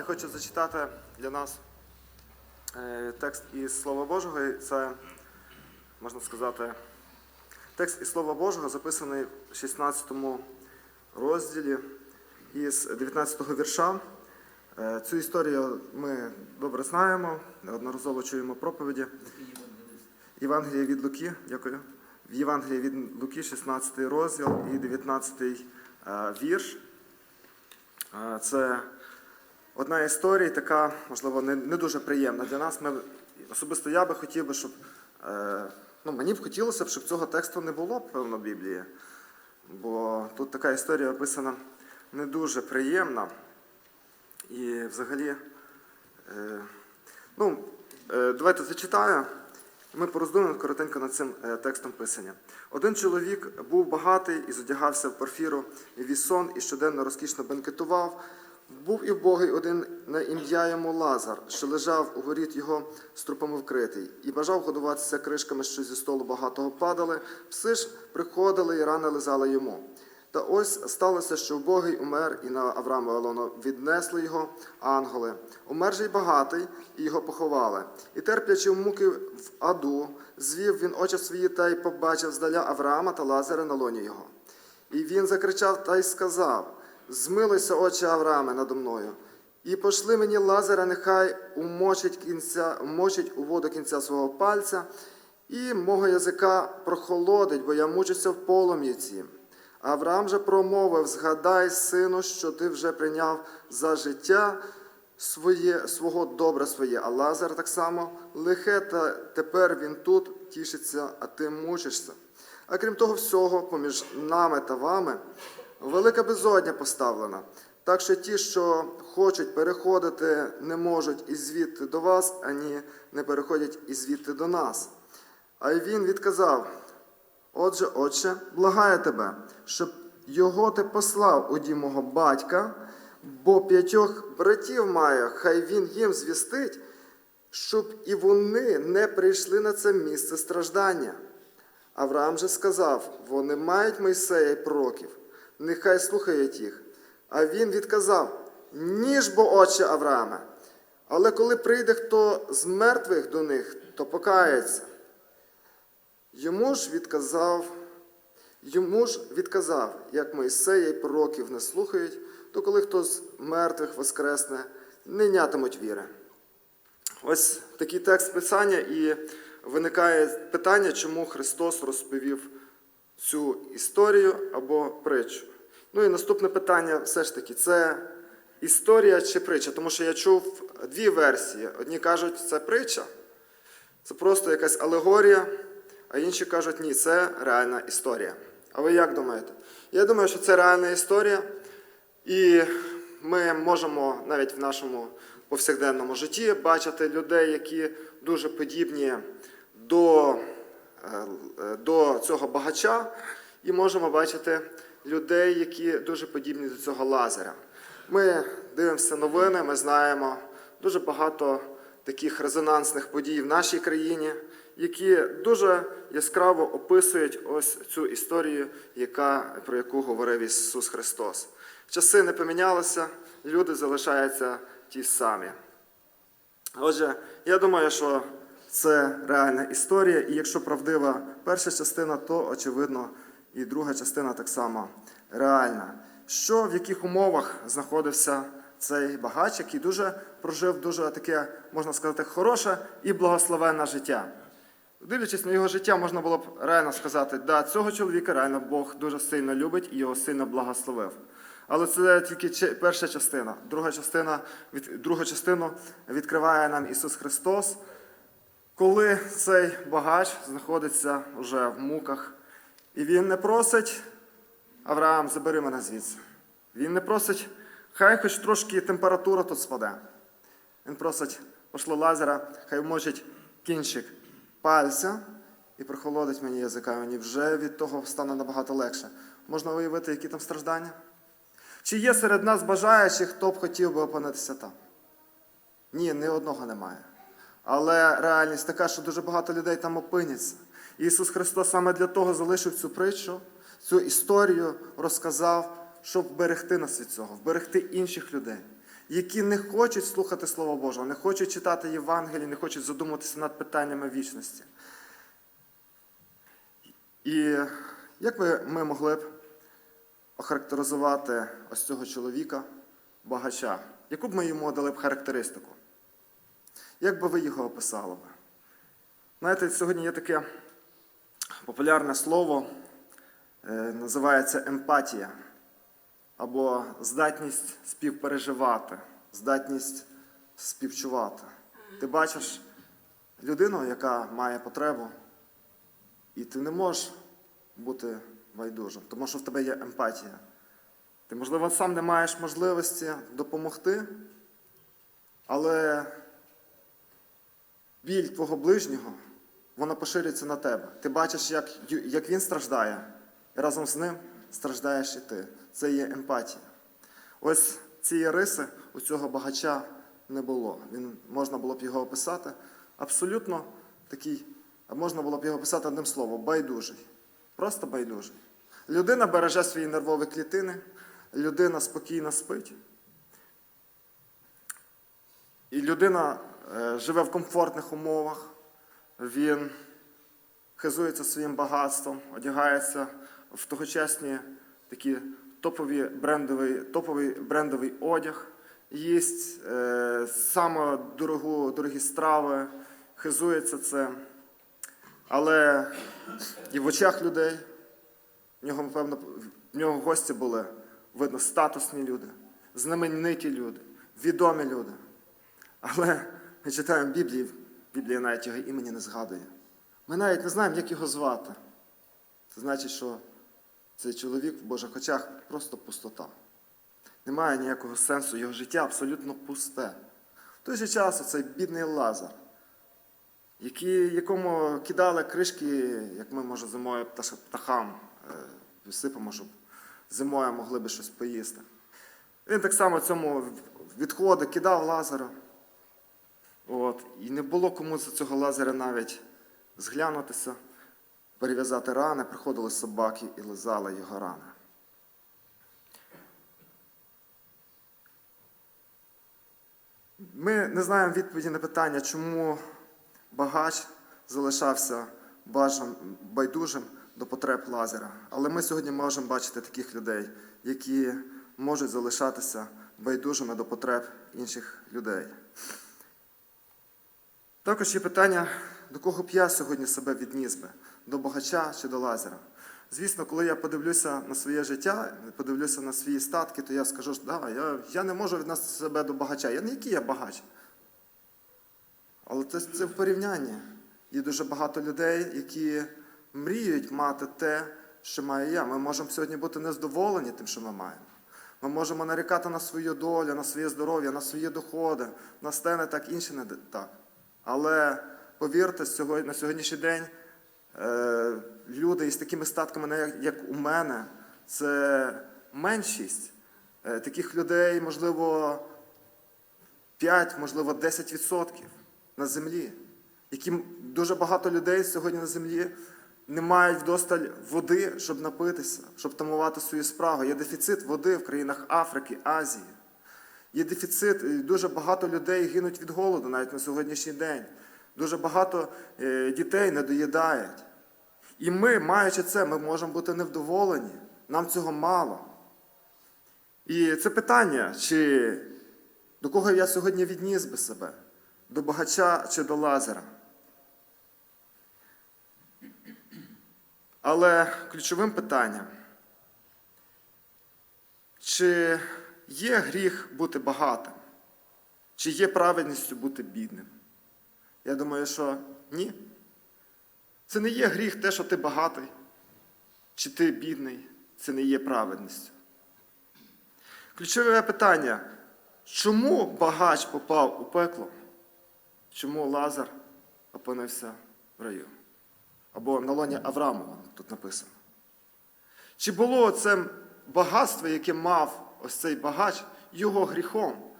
Я хочу зачитати для нас е, текст із Слова Божого. І Це, можна сказати, текст із Слова Божого записаний в 16 розділі із 19 вірша. Е, Цю історію ми добре знаємо, неодноразово чуємо проповіді. Євангелія від Луки, дякую. В Євангелії від Луки, 16 розділ і 19 е, вірш. Це одна історія, така, можливо, не, не дуже приємна для нас. Ми, особисто я би хотів би, щоб. е, Ну, мені б хотілося б, щоб цього тексту не було, певно, в Біблії. Бо тут така історія описана не дуже приємна. І взагалі, е, ну, е, давайте зачитаю. Ми пороздумуємо коротенько над цим е, текстом писання. Один чоловік був багатий і зодягався в порфіру і вісон, і щоденно розкішно бенкетував. Був і вбогий один на ім'я йому Лазар, що лежав у воріт його з трупами вкритий, і бажав годуватися кришками, що зі столу багатого падали. Пси ж приходили і рани лизали йому. Та ось сталося, що вбогий умер, і на Авраама Алону віднесли його ангели. Умер же й багатий, і його поховали. І терплячи муки в аду, звів він очі свої та й побачив здаля Авраама та Лазаря на лоні його. І він закричав та й сказав: Змилуйся, очі Аврааме, надо мною. І пошли мені Лазаря, нехай умочить, кінця, умочить у воду кінця свого пальця, і мого язика прохолодить, бо я мучуся в полум'яці. Авраам же промовив: Згадай, сину, що ти вже прийняв за життя своє, свого добре своє, а Лазар так само лихе, та тепер він тут тішиться, а ти мучишся. А крім того всього, поміж нами та вами велика безодня поставлена. Так що ті, що хочуть переходити, не можуть і звідти до вас, ані не переходять і звідти до нас. А він відказав: Отже, отче, благаю тебе, щоб його ти послав у дім мого батька, бо п'ятьох братів має, хай він їм звістить, щоб і вони не прийшли на це місце страждання. Авраам же сказав: вони мають Мойсея й пророків, нехай слухають їх. А він відказав: Ніж бо, отче Аврааме. Але коли прийде хто з мертвих до них, то покається. Йому ж відказав, йому ж відказав, як Мойсея й пророків не слухають, то коли хто з мертвих воскресне, не нятимуть віри. Ось такий текст писання, і виникає питання, чому Христос розповів цю історію або притчу. Ну і наступне питання все ж таки, це історія чи притча? Тому що я чув дві версії. Одні кажуть, це притча, це просто якась алегорія, а інші кажуть, ні, це реальна історія. А ви як думаєте? Я думаю, що це реальна історія, і ми можемо навіть в нашому повсякденному житті бачити людей, які дуже подібні до, до цього багача, і можемо бачити людей, які дуже подібні до цього лазаря. Ми дивимося новини, ми знаємо дуже багато таких резонансних подій в нашій країні, які дуже яскраво описують ось цю історію, яка, про яку говорив Ісус Христос. Часи не помінялися, люди залишаються ті самі. Отже, я думаю, що це реальна історія, і якщо правдива перша частина, то очевидно і друга частина так само реальна. Що в яких умовах знаходився цей багач, який дуже прожив дуже таке, можна сказати, хороше і благословенне життя. Дивлячись на його життя, можна було б реально сказати, да, цього чоловіка реально Бог дуже сильно любить і його сильно благословив. Але це тільки перша частина. Друга частина, від, другу частину відкриває нам Ісус Христос, коли цей багач знаходиться вже в муках, і він не просить Авраам, забери мене звідси. Він не просить, хай хоч трошки температура тут спаде. Він просить, пошли лазера, хай вмочить кінчик пальця і прохолодить мені язика. Мені вже від того стане набагато легше. Можна уявити, які там страждання? Чи є серед нас бажаючих, хто б хотів би опинитися там? Ні, ні одного немає. Але реальність така, що дуже багато людей там опиняться. І Ісус Христос саме для того залишив цю притчу, цю історію розказав, щоб вберегти нас від цього, вберегти інших людей. які не хочуть слухати Слово Божого, не хочуть читати Євангеліє, не хочуть задумуватися над питаннями вічності. І як би ми могли б охарактеризувати ось цього чоловіка, багача? Яку б ми йому дали б характеристику? Як би ви його описали б? Знаєте, сьогодні є таке популярне слово, е, називається емпатія або здатність співпереживати, здатність співчувати. Ти бачиш людину, яка має потребу, і ти не можеш бути байдужим, тому що в тебе є емпатія. Ти, можливо, сам не маєш можливості допомогти, але біль твого ближнього, вона поширюється на тебе. Ти бачиш, як, як він страждає, і разом з ним страждаєш і ти. Це є емпатія. Ось цієї риси у цього багача не було. Він, можна було б його описати абсолютно такий, а можна було б його описати одним словом байдужий. Просто байдужий. Людина береже свої нервові клітини, людина спокійно спить. І людина живе в комфортних умовах, він хизується своїм багатством, одягається в тогочасні такі топові брендовий, топовий брендовий одяг, їсть е, саме дорогу, дорогі страви, хизується це. Але і в очах людей, в нього, напевно, в нього гості були, видно, статусні люди, знамениті люди, відомі люди. Але ми читаємо Біблію, Біблія навіть його імені не згадує. Ми навіть не знаємо, як його звати. Це значить, що цей чоловік в Божих очах просто пустота. Немає ніякого сенсу, його життя абсолютно пусте. В той же час оцей бідний Лазар, якому кидали кришки, як ми, може, зимою птахам е, щоб зимою могли би щось поїсти. Він так само цьому відходи кидав Лазара. От, і не було кому за цього Лазаря навіть зглянутися, перев'язати рани, приходили собаки і лизали його рани. Ми не знаємо відповіді на питання, чому багач залишався бажан, байдужим до потреб Лазера. Але ми сьогодні можемо бачити таких людей, які можуть залишатися байдужими до потреб інших людей. Також є питання, до кого б я сьогодні себе відніс би, до багача чи до лазера. Звісно, коли я подивлюся на своє життя, подивлюся на свої статки, то я скажу, що да, я, я не можу віднести себе до багача. Я не який я багач. Але це, це в порівнянні. Є дуже багато людей, які мріють мати те, що маю я. Ми можемо сьогодні бути незадоволені тим, що ми маємо. Ми можемо нарікати на свою долю, на своє здоров'я, на свої доходи, на стени так, інші не так. Але повірте, на сьогоднішній день е, люди із такими статками, як у мене, це меншість. Е, таких людей, можливо, 5, можливо, 10% на землі. Які дуже багато людей сьогодні на землі не мають вдосталь води, щоб напитися, щоб тамувати свою справу. Є дефіцит води в країнах Африки, Азії. Є дефіцит, і дуже багато людей гинуть від голоду навіть на сьогоднішній день. Дуже багато е, дітей не доїдають. І ми, маючи це, ми можемо бути невдоволені. Нам цього мало. І це питання, чи до кого я сьогодні відніс би себе? До багача чи до лазера? Але ключовим питанням, чи є гріх бути багатим? Чи є праведністю бути бідним? Я думаю, що ні. Це не є гріх те, що ти багатий, чи ти бідний, це не є праведністю. Ключове питання, чому багач попав у пекло? Чому Лазар опинився в раю? Або на лоні Авраамова тут написано. Чи було це багатство, яке мав ось цей багач, його гріхом,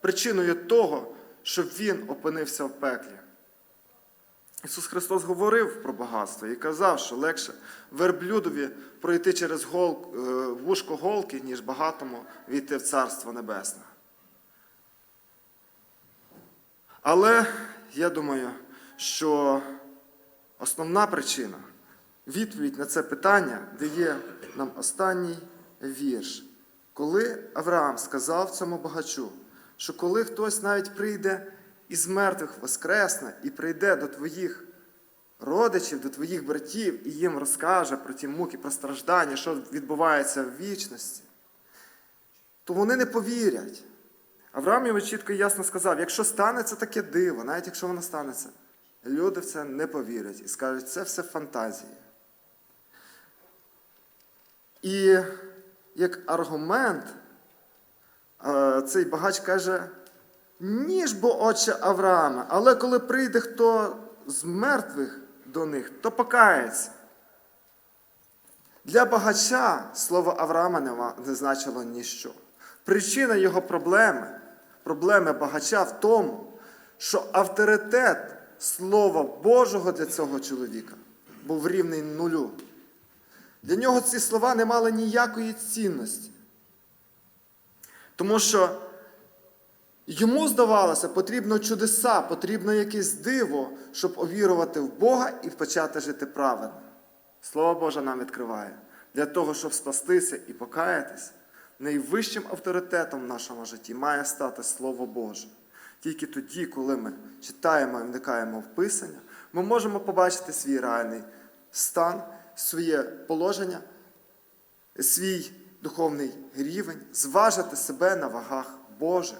причиною того, що він опинився в пеклі? Ісус Христос говорив про багатство і казав, що легше верблюдові пройти через гол, е, вушко голки, ніж багатому війти в Царство Небесне. Але я думаю, що основна причина, відповідь на це питання дає нам останній вірш. Коли Авраам сказав цьому багачу, що коли хтось навіть прийде із мертвих воскресне і прийде до твоїх родичів, до твоїх братів і їм розкаже про ті муки, про страждання, що відбувається в вічності, то вони не повірять. Авраам йому чітко і ясно сказав: якщо станеться таке диво, навіть якщо воно станеться, люди в це не повірять і скажуть, це все фантазії. І як аргумент, е, цей багач каже: ніж бо отче Авраама, але коли прийде хто з мертвих до них, то покається. Для багача слово Авраама не не значило ніщо. Причина його проблеми, проблеми багача в тому, що авторитет Слова Божого для цього чоловіка був рівний нулю. Для нього ці слова не мали ніякої цінності. Тому що йому здавалося, потрібно чудеса, потрібно якесь диво, щоб увірувати в Бога і почати жити правильно. Слово Боже нам відкриває. Для того, щоб спастися і покаятись, найвищим авторитетом в нашому житті має стати Слово Боже. Тільки тоді, коли ми читаємо і вникаємо в Писання, ми можемо побачити свій реальний стан, своє положення, свій духовний рівень, зважити себе на вагах Божих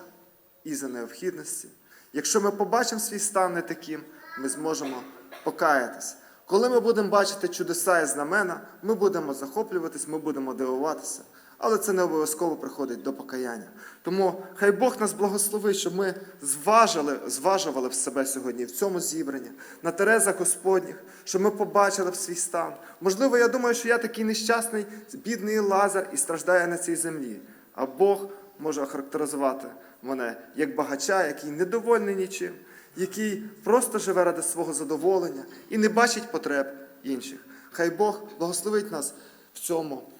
і за необхідності. Якщо ми побачимо свій стан не таким, ми зможемо покаятись. Коли ми будемо бачити чудеса і знамена, ми будемо захоплюватись, ми будемо дивуватися. Але це не обов'язково приходить до покаяння. Тому хай Бог нас благословить, щоб ми зважили, зважували в себе сьогодні в цьому зібранні, на терезах Господніх, щоб ми побачили в свій стан. Можливо, я думаю, що я такий нещасний, бідний Лазар і страждаю на цій землі. А Бог може охарактеризувати мене як багача, який недовольний нічим, який просто живе ради свого задоволення і не бачить потреб інших. Хай Бог благословить нас в цьому